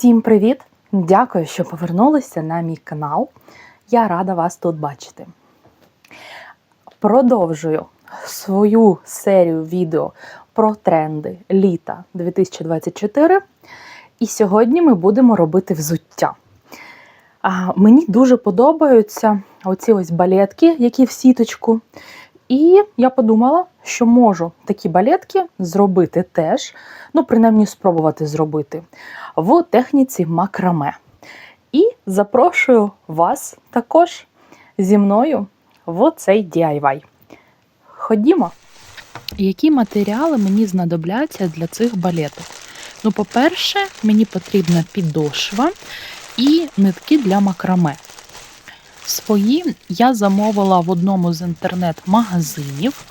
Всім привіт! Дякую, що повернулися на мій канал. Я рада вас тут бачити. Продовжую свою серію відео про тренди літа 2024. І сьогодні ми будемо робити взуття. А, Мені дуже подобаються оці ось балетки, які в сіточку. І я подумала, що можу такі балетки зробити теж, ну, принаймні, спробувати зробити в техніці макраме. І запрошую вас також зі мною в цей DIY. Ходімо. Які матеріали мені знадобляться для цих балеток? Ну, по-перше, мені потрібна підошва і нитки для макраме. Свої я замовила в одному з інтернет-магазинів.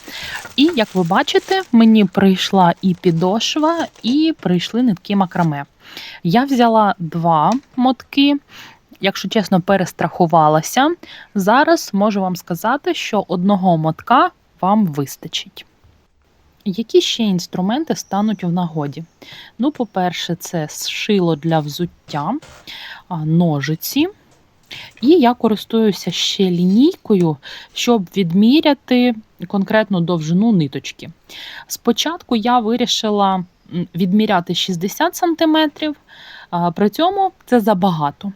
І, як ви бачите, мені прийшла і підошва, і прийшли нитки макраме. Я взяла два мотки, якщо чесно, перестрахувалася. Зараз можу вам сказати, що одного мотка вам вистачить. Які ще інструменти стануть в нагоді? Ну, по-перше, це шило для взуття, ножиці. І я користуюся ще лінійкою, щоб відміряти конкретну довжину ниточки. Спочатку я вирішила відміряти 60 см, при цьому це забагато.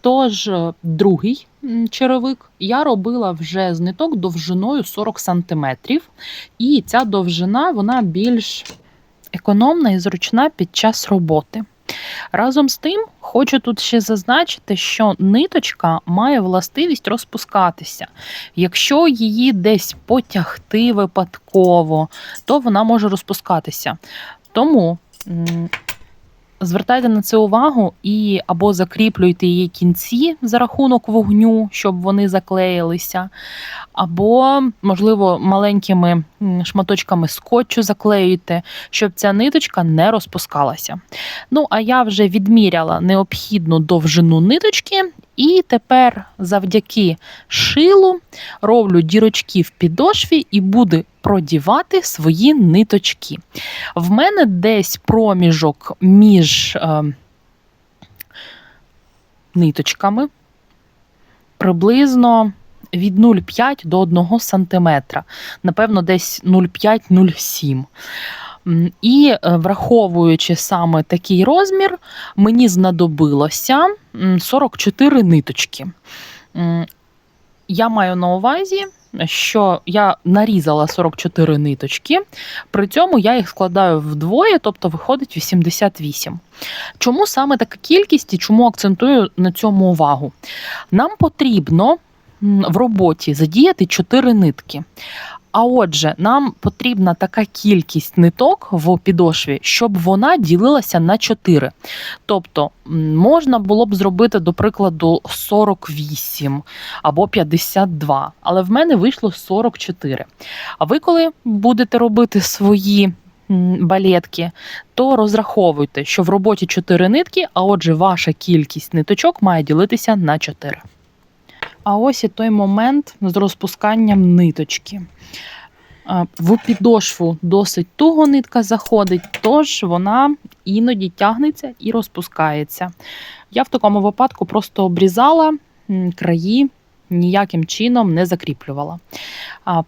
Тож, другий черевик я робила вже з ниток довжиною 40 см, і ця довжина вона більш економна і зручна під час роботи. Разом з тим, хочу тут ще зазначити, що ниточка має властивість розпускатися. Якщо її десь потягти випадково, то вона може розпускатися. Тому звертайте на це увагу і або закріплюйте її кінці за рахунок вогню, щоб вони заклеїлися, або, можливо, маленькими шматочками скотчу заклеюйте, щоб ця ниточка не розпускалася. Ну, а я вже відміряла необхідну довжину ниточки, і тепер завдяки шилу роблю дірочки в підошві і буду продівати свої ниточки. В мене десь проміжок між е, ниточками приблизно від 0,5 до 1 см, напевно, десь 0,5-0,7 і е, враховуючи саме такий розмір, мені знадобилося 44 ниточки. Я маю на увазі, що я нарізала 44 ниточки, при цьому я їх складаю вдвоє, тобто виходить 88. Чому саме така кількість і чому акцентую на цьому увагу? Нам потрібно в роботі задіяти 4 нитки. А отже, нам потрібна така кількість ниток в підошві, щоб вона ділилася на 4. Тобто можна було б зробити, до прикладу, 48 або 52, але в мене вийшло 44. А ви, коли будете робити свої балетки, то розраховуйте, що в роботі 4 нитки, а отже, ваша кількість ниточок має ділитися на 4. А ось і той момент з розпусканням ниточки. В підошву досить туго нитка заходить, тож вона іноді тягнеться і розпускається. Я в такому випадку просто обрізала краї, ніяким чином не закріплювала.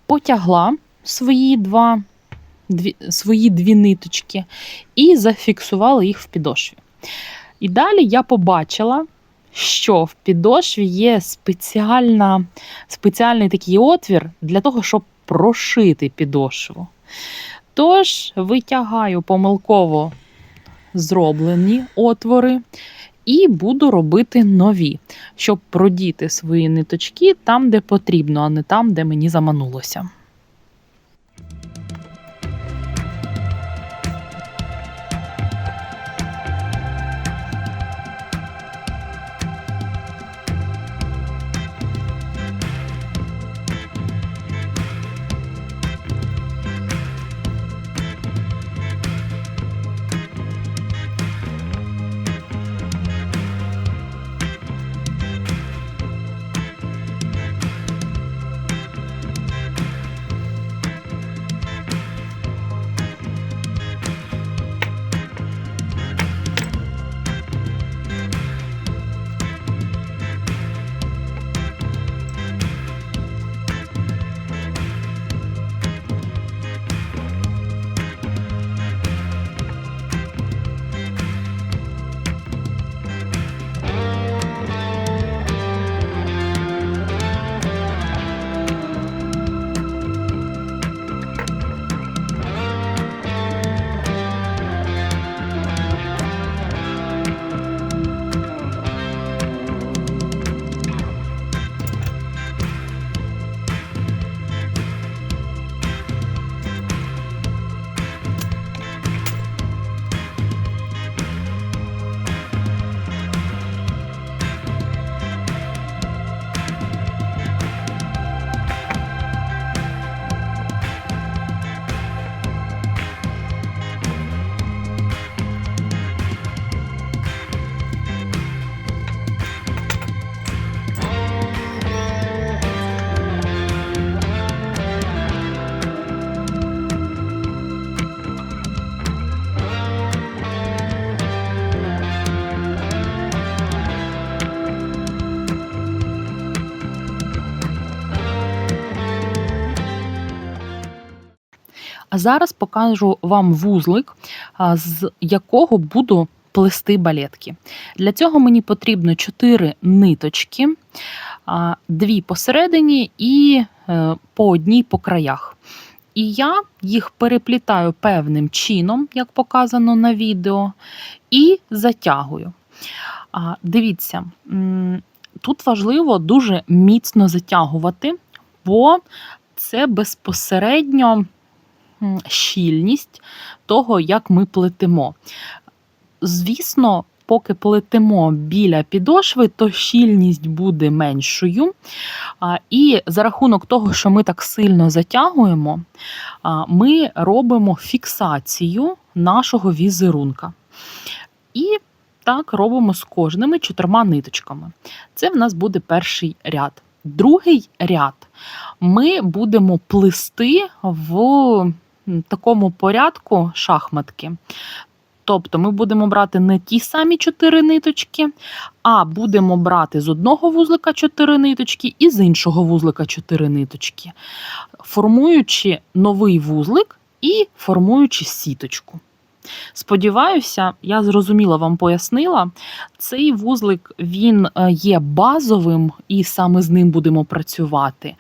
Потягла свої два, дві, свої дві ниточки і зафіксувала їх в підошві. І далі я побачила, що в підошві є спеціальна, спеціальний такий отвір для того, щоб прошити підошву. Тож, витягаю помилково зроблені отвори. І буду робити нові, щоб продіти свої ниточки там, де потрібно, а не там, де мені заманулося. А зараз покажу вам вузлик, з якого буду плести балетки. Для цього мені потрібно 4 ниточки, дві посередині і е, по одній по краях. І я їх переплітаю певним чином, як показано на відео, і затягую. Дивіться, тут важливо дуже міцно затягувати, бо це безпосередньо щільність того, як ми плетемо. Звісно, поки плетемо біля підошви, то щільність буде меншою. І за рахунок того, що ми так сильно затягуємо, ми робимо фіксацію нашого візерунка. І так робимо з кожними чотирма ниточками. Це в нас буде перший ряд. Другий ряд ми будемо плести в такому порядку шахматки. Тобто ми будемо брати не ті самі чотири ниточки, а будемо брати з одного вузлика чотири ниточки і з іншого вузлика чотири ниточки, формуючи новий вузлик і формуючи сіточку. Сподіваюся, я зрозуміло вам пояснила. Цей вузлик він е, є базовим, і саме з ним будемо працювати.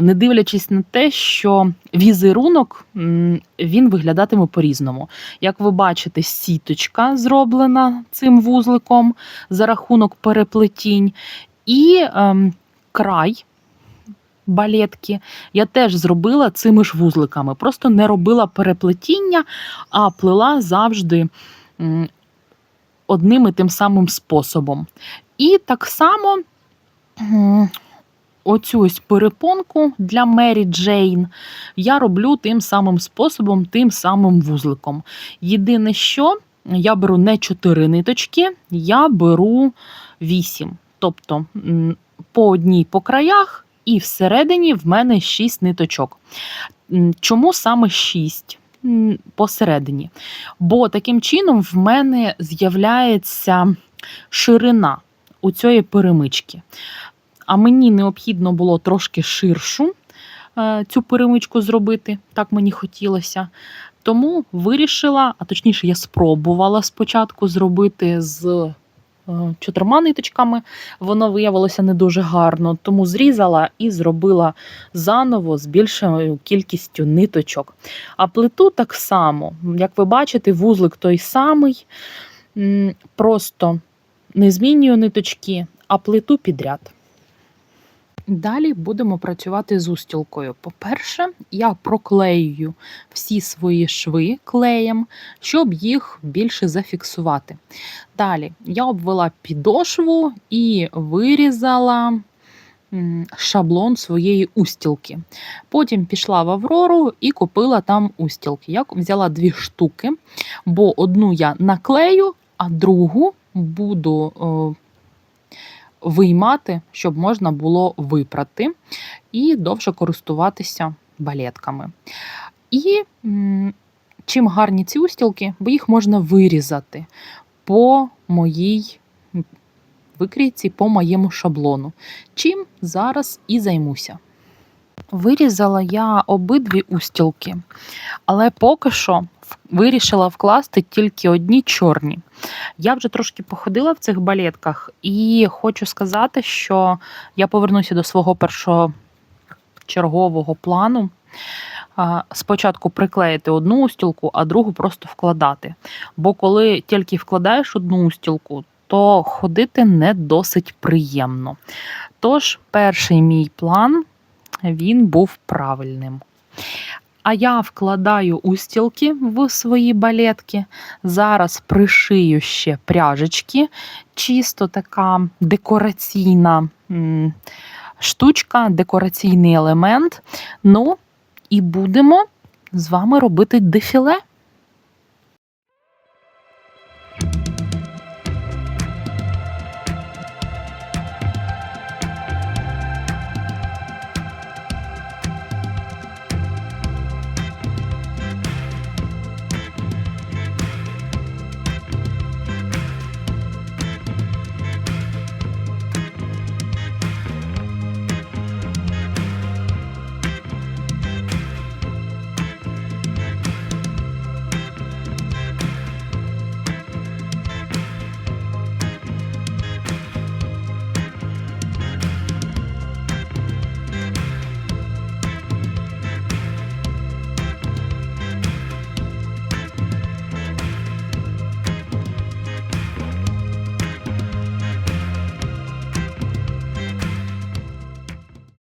Не дивлячись на те, що візерунок він виглядатиме по-різному. Як ви бачите, сіточка зроблена цим вузликом за рахунок переплетінь, і ем, край. Балетки я теж зробила цими ж вузликами. Просто не робила переплетіння, а плела завжди одним і тим самим способом. І так само оцю ось перепонку для Мері Джейн я роблю тим самим способом, тим самим вузликом. Єдине, що я беру не 4 ниточки, я беру 8. Тобто по одній по краях. І всередині в мене 6 ниточок. Чому саме 6 посередині? Бо таким чином в мене з'являється ширина у цієї перемички. А мені необхідно було трошки ширшу е, цю перемичку зробити, так мені хотілося. Тому вирішила, а точніше, я спробувала спочатку зробити з чотирма ниточками. Воно виявилося не дуже гарно, тому зрізала і зробила заново з більшою кількістю ниточок. А плиту так само, як ви бачите, вузлик той самий, просто не змінюю ниточки, а плиту підряд. Далі будемо працювати з устілкою. По-перше, я проклеюю всі свої шви клеєм, щоб їх більше зафіксувати. Далі я обвела підошву і вирізала шаблон своєї устілки. Потім пішла в Аврору і купила там устілки. Я взяла дві штуки, бо одну я наклею, а другу буду. Виймати, щоб можна було випрати і довше користуватися балетками. І чим гарні ці устілки, бо їх можна вирізати по моїй викрійці, по моєму шаблону. Чим зараз і займуся. Вирізала я обидві устілки, але поки що вирішила вкласти тільки одні чорні. Я вже трошки походила в цих балетках, і хочу сказати, що я повернуся до свого першого чергового плану. Спочатку приклеїти одну устілку, а другу просто вкладати. Бо коли тільки вкладаєш одну устілку, то ходити не досить приємно. Тож, перший мій план він був правильним. А я вкладаю устілки в свої балетки. Зараз пришию ще пряжечки, чисто така декораційна штучка, декораційний елемент. Ну, і будемо з вами робити дефіле.